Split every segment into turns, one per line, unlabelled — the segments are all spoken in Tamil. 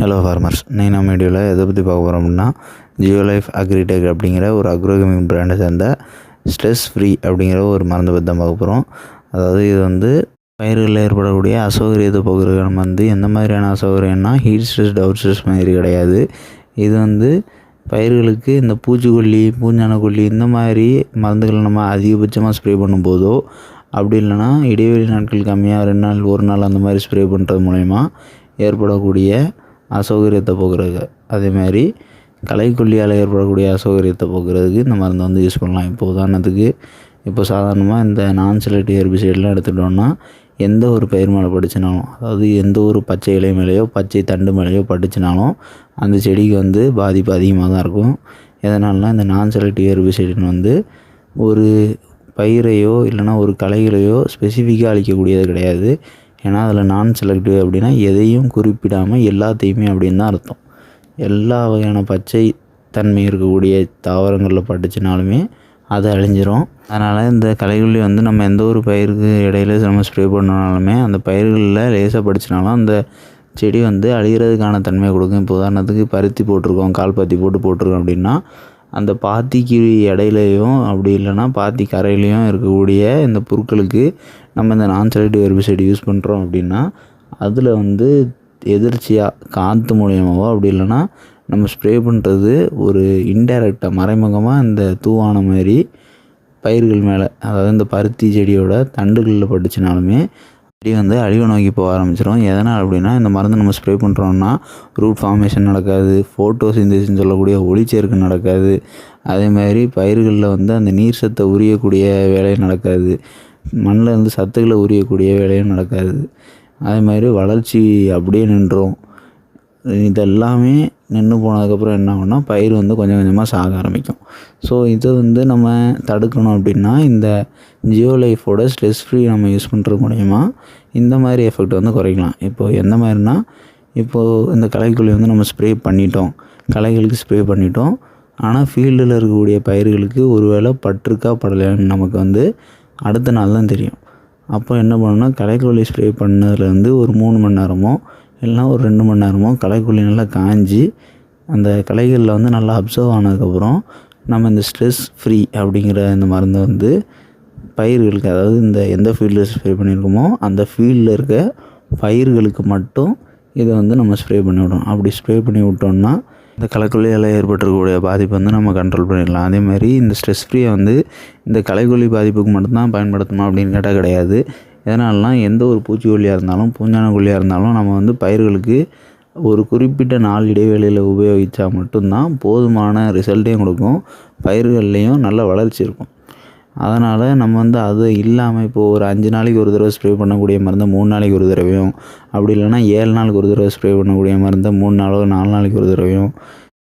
ஹலோ ஃபார்மர்ஸ் நீ நம்ம வீடியோவில் எதை பற்றி பார்க்க போகிறோம் அப்படின்னா ஜியோ லைஃப் அக்ரிடெக் அப்படிங்கிற ஒரு அக்ரோகமிங் பிராண்டை சேர்ந்த ஸ்ட்ரெஸ் ஃப்ரீ அப்படிங்கிற ஒரு மருந்து பற்றி தான் பார்க்க போகிறோம் அதாவது இது வந்து பயிர்களில் ஏற்படக்கூடிய அசௌகரியத்தை போக்குறதுக்கு நம்ம வந்து எந்த மாதிரியான அசௌகரியம்னா ஹீட் ஸ்ட்ரெஸ் டவுட் ஸ்ட்ரெஸ் மாதிரி கிடையாது. இது வந்து பயிர்களுக்கு இந்த பூச்சிக்கொல்லி பூஞ்சானக்கொல்லி இந்த மாதிரி மருந்துகள் நம்ம அதிகபட்சமாக ஸ்ப்ரே பண்ணும்போதோ அப்படி இல்லைன்னா இடைவெளி நாட்கள் கம்மியாக ரெண்டு நாள் ஒரு நாள் அந்த மாதிரி ஸ்ப்ரே பண்ணுறது மூலயமா ஏற்படக்கூடிய அசௌகரியத்தை போக்குறதுக்கு. அதேமாதிரி களைக்கொல்லியால் ஏற்படக்கூடிய அசௌகரியத்தை போக்குறதுக்கு இந்த மருந்தை வந்து யூஸ் பண்ணலாம். இப்போ உதாரணத்துக்கு இப்போ சாதாரணமாக இந்த நான் செலக்டிவ் ஹெர்பிசைட்லாம் எடுத்துட்டோம்னா எந்த ஒரு பயிர் மேலே படிச்சினாலும் அதாவது எந்த ஒரு பச்சை இலை மேலேயோ பச்சை தண்டு மேலேயோ படிச்சினாலும் அந்த செடிக்கு வந்து பாதிப்பு அதிகமாக தான் இருக்கும். எதனால்னா இந்த நான் செலக்டிவ் ஹெர்பிசைடுன்னு வந்து ஒரு பயிரையோ இல்லைனா ஒரு களைகளையோ ஸ்பெசிஃபிக்காக அழிக்கக்கூடியது கிடையாது. ஏன்னா அதில் நான் செலக்டிவ் அப்படின்னா எதையும் குறிப்பிடாமல் எல்லாத்தையுமே அப்படின்னு தான் அர்த்தம். எல்லா வகையான பச்சை தன்மை இருக்கக்கூடிய தாவரங்களில் பட்டுச்சுனாலுமே அது அழிஞ்சிரும். அதனால் இந்த களைக்கொல்லி வந்து நம்ம எந்த ஒரு பயிருக்கு இடையில நம்ம ஸ்ப்ரே பண்ணனாலுமே அந்த பயிர்களில் லேசாக படிச்சினாலும் அந்த செடி வந்து அழிகிறதுக்கான தன்மையை கொடுக்கும். இப்போ உதாரணத்துக்கு பருத்தி போட்டிருக்கோம் கால் பாத்தி போட்டு போட்டிருக்கோம் அப்படின்னா அந்த பாத்திக்கு இடையிலையும் அப்படி இல்லைன்னா பாத்தி கரையிலையும் இருக்கக்கூடிய இந்த பொருட்களுக்கு நம்ம இந்த நான் செலக்டிவ் ஹெர்பிசைடு யூஸ் பண்ணுறோம் அப்படின்னா அதில் வந்து எதிர்ச்சியாக காற்று மூலியமாவோ அப்படி இல்லைன்னா நம்ம ஸ்ப்ரே பண்ணுறது ஒரு இன்டைரக்டாக மறைமுகமாக இந்த தூவான மாதிரி பயிர்கள் மேலே அதாவது இந்த பருத்தி செடியோட தண்டுகளில் பட்டுச்சுனாலுமே செடி வந்து அழிவு நோக்கி போக ஆரம்பிச்சிடும் எதனால் அப்படின்னா இந்த மருந்து நம்ம ஸ்ப்ரே பண்ணுறோம்னா ரூட் ஃபார்மேஷன் நடக்காது ஃபோட்டோசிந்தசிஸ்னு சொல்லக்கூடிய ஒளிச்சேர்க்கை நடக்காது. அதே மாதிரி பயிர்களில் வந்து அந்த நீர் சத்தை உரியக்கூடிய வேலையும் நடக்காது. மண்ணில் இருந்து சத்துக்களை உரியக்கூடிய வேலையும் நடக்காது. அதே மாதிரி வளர்ச்சி அப்படியே நின்றும். இதெல்லாமே நின்று போனதுக்கப்புறம் என்ன ஆகும்னா பயிர் வந்து கொஞ்சம் கொஞ்சமாக சாக ஆரம்பிக்கும். ஸோ இதை வந்து நம்ம தடுக்கணும் அப்படின்னா இந்த ஜியோ லைஃபோட ஸ்ட்ரெஸ் ஃப்ரீ நம்ம யூஸ் பண்ணுறது மூலயமா இந்த மாதிரி எஃபெக்ட் வந்து குறைக்கலாம். இப்போது எந்த மாதிரினா இப்போது இந்த களைக்கொல்லி வந்து நம்ம ஸ்ப்ரே பண்ணிட்டோம். களைகளுக்கு ஸ்ப்ரே பண்ணிட்டோம். ஆனால் ஃபீல்டில் இருக்கக்கூடிய பயிர்களுக்கு ஒரு வேளை பட்டிருக்கா படலையான்னு நமக்கு வந்து அடுத்த நாள் தான் தெரியும். அப்போ என்ன பண்ணணும்னா களைக்கொல்லி ஸ்ப்ரே பண்ணதுலேருந்து ஒரு மூணு மணி நேரமோ இல்லைனா ஒரு ரெண்டு மணி நேரமோ களைக்கொல்லி நல்லா காஞ்சி அந்த களைகளில் வந்து நல்லா அப்சர்வ் ஆனதுக்கப்புறம் நம்ம இந்த ஸ்ட்ரெஸ் ஃப்ரீ அப்படிங்கிற இந்த மருந்தை வந்து பயிர்களுக்கு அதாவது இந்த எந்த ஃபீல்டில் ஸ்ப்ரே பண்ணியிருக்கோமோ அந்த ஃபீல்டில் இருக்க பயிர்களுக்கு மட்டும் இதை வந்து நம்ம ஸ்ப்ரே பண்ணி விடணும். அப்படி ஸ்ப்ரே பண்ணி விட்டோம்னா இந்த களைக்கொல்லியால் ஏற்பட்டிருக்கக்கூடிய பாதிப்பு வந்து நம்ம கண்ட்ரோல் பண்ணிடலாம். அதே மாதிரி இந்த ஸ்ட்ரெஸ் ஃப்ரீயை வந்து இந்த களைக்கொல்லி பாதிப்புக்கு மட்டும்தான் பயன்படுத்தணும் அப்படின்னு கேட்டால் கிடையாது. எதனாலலாம் எந்த ஒரு பூச்சிக்கொல்லியாக இருந்தாலும் பூஞ்சானக்கொல்லியாக இருந்தாலும் நம்ம வந்து பயிர்களுக்கு ஒரு குறிப்பிட்ட நாள் இடைவேளையில் உபயோகித்தா மட்டும்தான் போதுமான ரிசல்ட்டையும் கொடுக்கும். பயிர்கள்லேயும் நல்ல வளர்ச்சி இருக்கும். அதனால் நம்ம வந்து அது இல்லாமல் இப்போது ஒரு அஞ்சு நாளைக்கு ஒரு தடவை ஸ்ப்ரே பண்ணக்கூடிய மருந்தை மூணு நாளைக்கு ஒரு தடவையும் அப்படி இல்லைன்னா ஏழு நாளுக்கு ஒரு தடவை ஸ்ப்ரே பண்ணக்கூடிய மருந்தை மூணு நாளோ நாலு நாளைக்கு ஒரு தடவையும்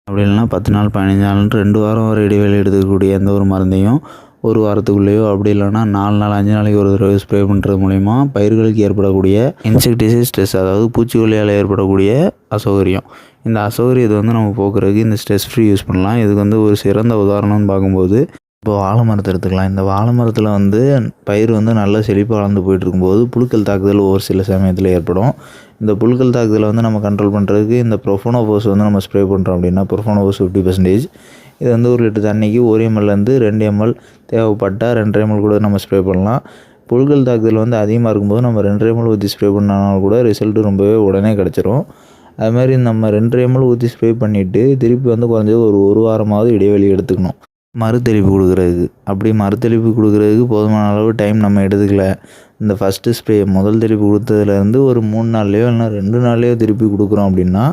அப்படி இல்லைன்னா பத்து நாள் பதினஞ்சு நாள்னு ரெண்டு வாரம் ஒரு இடைவேளை எடுத்துக்கக்கூடிய எந்த ஒரு மருந்தையும் ஒரு வாரத்துக்குள்ளேயோ அப்படி இல்லைனா நாலு நாள் அஞ்சு நாளைக்கு ஒரு தடவை ஸ்ப்ரே பண்ணுறது மூலிமா பயிர்களுக்கு ஏற்படக்கூடிய இன்செக்டிசைட் ஸ்ட்ரெஸ் அதாவது பூச்சிக்கொல்லியால் ஏற்படக்கூடிய அசௌகரியம். இந்த அசௌகரியத்தை வந்து நம்ம போக்குறதுக்கு இந்த ஸ்ட்ரெஸ் ஃப்ரீ யூஸ் பண்ணலாம். இதுக்கு வந்து ஒரு சிறந்த உதாரணம்னு பார்க்கும்போது இப்போ வாழை மரத்தை எடுத்துக்கலாம். இந்த வாழை மரத்தில் வந்து பயிர் வந்து நல்லா செழிப்பாக வளர்ந்து போயிட்டு இருக்கும்போது புழுக்கள் தாக்குதல் ஒவ்வொரு சில சமயத்தில் ஏற்படும். இந்த புழுக்கள் தாக்குதலை வந்து நம்ம கண்ட்ரோல் பண்ணுறதுக்கு இந்த ப்ரொஃபோனோபோஸ் வந்து நம்ம ஸ்ப்ரே பண்ணுறோம் அப்படின்னா ப்ரொஃபோனோபோஸ் ஃபிஃப்டி பர்சன்டேஜ் இது வந்து ஒரு லிட்டர் தண்ணிக்கு ஒரு எம்எல்லேருந்து ரெண்டு எம்எல் தேவைப்பட்டால் ரெண்டரை எம்எல் கூட நம்ம ஸ்ப்ரே பண்ணலாம். புல்கள் தாக்குதல் வந்து அதிகமாக இருக்கும்போது நம்ம ரெண்டரை எம்எல் ஊற்றி ஸ்ப்ரே பண்ணாலும் கூட ரிசல்ட்டு ரொம்பவே உடனே கிடச்சிரும். அதுமாதிரி நம்ம ரெண்டரை எம்எல் ஊற்றி ஸ்ப்ரே பண்ணிவிட்டு திருப்பி வந்து குறைஞ்சது ஒரு ஒரு வாரமாவது இடைவெளி எடுத்துக்கணும். மறுதெளிப்பு கொடுக்குறதுக்கு. அப்படி மறுதெளிப்பு கொடுக்குறதுக்கு போதுமான அளவு டைம் நம்ம எடுத்துக்கல. இந்த ஃபஸ்ட்டு ஸ்ப்ரே முதல் தெளிப்பு கொடுத்ததுலேருந்து ஒரு மூணு நாள்லேயோ இல்லைனா ரெண்டு நாள்லேயோ திருப்பி கொடுக்குறோம் அப்படின்னா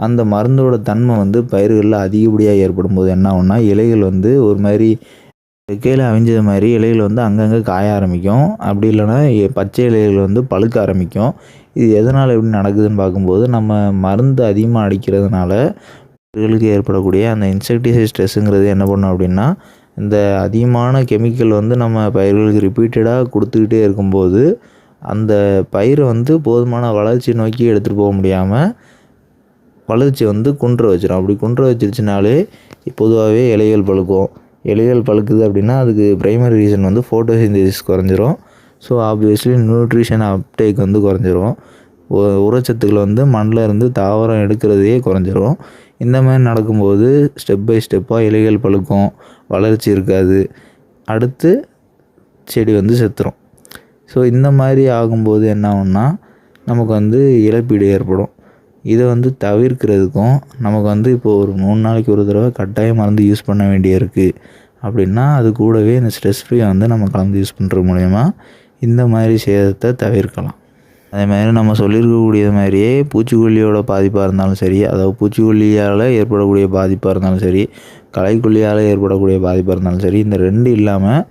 அந்த மருந்தோட தன்மை வந்து பயிர்களில் அதிகப்படியாக ஏற்படும் போது என்ன ஆகும்னா இலைகள் வந்து ஒரு மாதிரி கீழே அவிஞ்சது மாதிரி இலைகள் வந்து அங்கங்கே காய ஆரம்பிக்கும். அப்படி இல்லைன்னா பச்சை இலைகள் வந்து பழுக்க ஆரம்பிக்கும். இது எதனால் எப்படி நடக்குதுன்னு பார்க்கும்போது நம்ம மருந்து அதிகமாக அடிக்கிறதுனால பயிர்களுக்கு ஏற்படக்கூடிய அந்த இன்செக்டிசைட் ஸ்ட்ரெஸ்ஸுங்கிறது என்ன பண்ணும் அப்படின்னா இந்த அதிகமான கெமிக்கல் வந்து நம்ம பயிர்களுக்கு ரிப்பீட்டடாக கொடுத்துக்கிட்டே இருக்கும்போது அந்த பயிரை வந்து போதுமான வளர்ச்சி நோக்கி எடுத்துகிட்டு போக முடியாமல் வளர்ச்சி வந்து குன்ற வச்சிடும் அப்படி குன்ற வச்சிருச்சுனாலே பொதுவாகவே இலைகள் பழுக்கும். இலைகள் பழுக்குது அப்படின்னா அதுக்கு ப்ரைமரி ரீசன் வந்து ஃபோட்டோசிந்தசிஸ் குறைஞ்சிரும். ஸோ ஆப்வியஸ்லி நியூட்ரிஷன் அப்டேக் வந்து குறைஞ்சிரும். உரச்சத்துக்களை வந்து மண்ணில் இருந்து தாவரம் எடுக்கிறதையே குறைஞ்சிரும். இந்த மாதிரி நடக்கும்போது ஸ்டெப் பை ஸ்டெப்பாக இலைகள் பழுக்கும். வளர்ச்சி இருக்காது. அடுத்து செடி வந்து செத்துரும். ஸோ இந்த மாதிரி ஆகும்போது என்ன ஆகும்னா நமக்கு வந்து இழப்பீடு ஏற்படும். இதை வந்து தவிர்க்கிறதுக்கும் நமக்கு வந்து இப்போது ஒரு மூணு நாளைக்கு ஒரு தடவை கட்டாயம் மருந்து யூஸ் பண்ண வேண்டியிருக்கு. அப்படின்னா அது கூடவே இந்த ஸ்ட்ரெஸ் ஃப்ரீயை வந்து நம்ம கலந்து யூஸ் பண்ணுறது மூலயமா இந்த மாதிரி சேதத்தை தவிர்க்கலாம். அதே மாதிரி நம்ம சொல்லியிருக்கக்கூடிய மாதிரியே பூச்சிக்கொல்லியோட பாதிப்பாக இருந்தாலும் சரி அதாவது பூச்சிக்கொல்லியால் ஏற்படக்கூடிய பாதிப்பாக இருந்தாலும் சரி களைக்கொல்லியால் ஏற்படக்கூடிய பாதிப்பாக இருந்தாலும் சரி இந்த ரெண்டு இல்லாமல்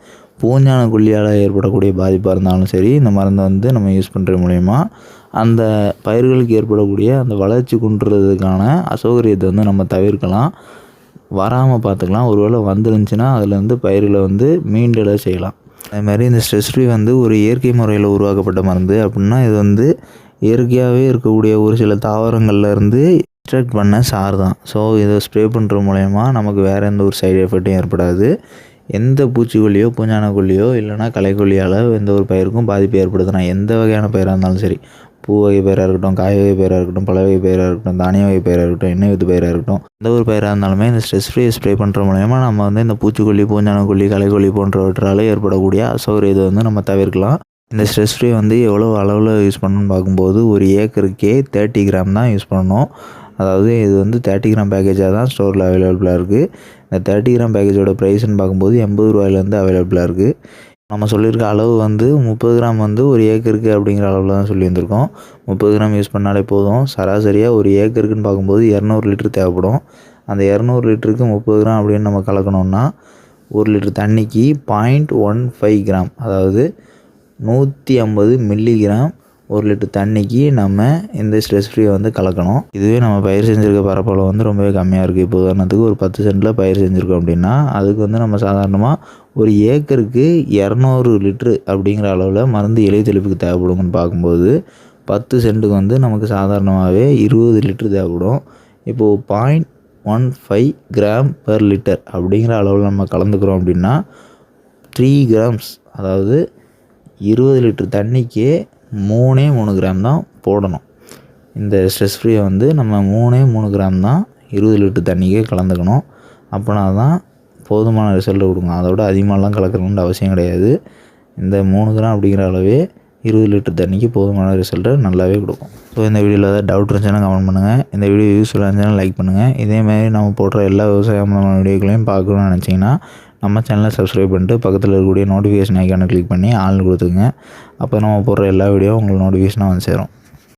பூஞ்சான கொல்லியால் ஏற்படக்கூடிய பாதிப்பாக இருந்தாலும் சரி இந்த மருந்தை வந்து நம்ம யூஸ் பண்ணுறது மூலயமா அந்த பயிர்களுக்கு ஏற்படக்கூடிய அந்த வளர்ச்சி குன்றுறதுக்கான அசௌகரியத்தை வந்து நம்ம தவிர்க்கலாம். வராமல் பார்த்துக்கலாம். ஒருவேளை வந்துருந்துச்சுன்னா அதில் வந்து பயிர்களை வந்து மீண்டெழ செய்யலாம். அதுமாதிரி இந்த ஸ்ட்ரெஸ் ஃப்ரீ வந்து ஒரு இயற்கை முறையில் உருவாக்கப்பட்ட மருந்து அப்படின்னா இது வந்து இயற்கையாகவே இருக்கக்கூடிய ஒரு சில தாவரங்கள்லேருந்து எக்ஸ்ட்ராக்ட் பண்ண சார் தான். ஸோ இதை ஸ்ப்ரே பண்ணுற மூலயமா நமக்கு வேறு எந்த ஒரு சைடு எஃபெக்ட்டும் ஏற்படாது. எந்த பூச்சிக்கொல்லியோ பூஞ்சான கொல்லியோ இல்லைனா களைக்கொல்லியால் எந்த ஒரு பயிருக்கும் பாதிப்பு ஏற்படுதுன்னா எந்த வகையான பயிராக இருந்தாலும் சரி பூ வகை பயிராக இருக்கட்டும் காய் வகை பயிராக இருக்கட்டும் பழ வகை பயிராக இருக்கட்டும் தானிய வகை பயிராக இருக்கட்டும் எண்ணெய் வித்து பயிராக இருக்கட்டும் எந்த ஒரு பயிராக இருந்தாலுமே இந்த ஸ்ட்ரெஸ் ஃப்ரீ ஸ்ப்ரே பண்ணுற மூலயமா நம்ம வந்து இந்த பூச்சிக்கொல்லி பூஞ்சான கொல்லி களைக்கொல்லி போன்றவற்றால் ஏற்படக்கூடிய அசௌகரியத்தை வந்து நம்ம தவிர்க்கலாம். இந்த ஸ்ட்ரெஸ் ஃப்ரீ வந்து எவ்வளோ அளவில் யூஸ் பண்ணணும்னு பார்க்கும்போது ஒரு ஏக்கருக்கே தேர்ட்டி கிராம் தான் யூஸ் பண்ணணும். அதாவது இது வந்து தேர்ட்டி கிராம் பேக்கேஜாக தான் ஸ்டோரில் அவைலபிளாக இருக்குது இந்த தேர்ட்டி கிராம் பேக்கேஜோட ப்ரைஸ்னு பார்க்கும்போது எண்பது ரூபாயிலேருந்து அவைலபிளாக இருக்குது நம்ம சொல்லியிருக்க அளவு வந்து முப்பது கிராம் வந்து ஒரு ஏக்கருக்கு அப்படிங்கிற அளவில் தான் சொல்லி வந்திருக்கோம் முப்பது கிராம் யூஸ் பண்ணாலே போதும். சராசரியாக ஒரு ஏக்கருக்குன்னு பார்க்கும்போது இரநூறு லிட்டர் தேவைப்படும். அந்த இரநூறு லிட்டருக்கு முப்பது கிராம் அப்படின்னு நம்ம கலக்கணும்னா ஒரு லிட்டர் தண்ணிக்கு பாயிண்ட் ஒன் ஃபைவ் கிராம் அதாவது நூற்றி ஐம்பது மில்லிகிராம் ஒரு லிட்டர் தண்ணிக்கு நம்ம இந்த ஸ்ட்ரெஸ் ஃப்ரீயை வந்து கலக்கணும். இதுவே நம்ம பயிர் செஞ்சுருக்க பரப்பளவு வந்து ரொம்பவே கம்மியாக இருக்குது இப்போ உதாரணத்துக்கு ஒரு பத்து சென்ட்டில் பயிர் செஞ்சுருக்கோம் அப்படின்னா அதுக்கு வந்து நம்ம சாதாரணமாக ஒரு ஏக்கருக்கு இரநூறு லிட்ரு அப்படிங்கிற அளவில் மருந்து இலை தெளிப்புக்கு தேவைப்படுங்கன்னு பார்க்கும்போது பத்து சென்ட்டுக்கு வந்து நமக்கு சாதாரணமாகவே இருபது லிட்ரு தேவைப்படும். இப்போது point one five gram per litre அப்படிங்கிற அளவில் நம்ம கலந்துக்கிறோம் அப்படின்னா த்ரீ கிராம்ஸ் அதாவது இருபது லிட்டர் தண்ணிக்கே மூணே மூணு கிராம் தான் போடணும். இந்த ஸ்ட்ரெஸ் ஃப்ரீயை வந்து நம்ம மூணே மூணு கிராம் தான் இருபது லிட்டர் தண்ணிக்கே கலந்துக்கணும். அப்போனா தான் போதுமான ரிசல்ட் கொடுங்க அதோட அதிகமாகலாம் கலக்கணுன்ற அவசியம் கிடையாது. இந்த மூணு கிராம் அப்படிங்கிற அளவே இருபது லிட்டர் தண்ணிக்கு போதுமான ரிசல்ட்டை நல்லாவே கொடுக்கும். ஸோ இந்த வீடியோவில் ஏதாவது டவுட் இருந்துச்சுன்னா கமெண்ட் பண்ணுங்கள் இந்த வீடியோ யூஸ்ஃபுல்லாக இருந்துச்சுன்னா லைக் பண்ணுங்கள் இதேமாதிரி நம்ம போடுற எல்லா விவசாய வீடியோக்களையும் பார்க்கணும்னு நினச்சிங்கன்னா நம்ம சேனலை சப்ஸ்கிரைப் பண்ணிட்டு பக்கத்தில் இருக்கக்கூடிய நோட்டிஃபிகேஷன் ஐக்கானை கிளிக் பண்ணி ஆள் கொடுத்துங்க அப்போ நம்ம போடுற எல்லா வீடியோ உங்களுக்கு நோட்டிஃபிகேஷனாக வந்து சேரும்.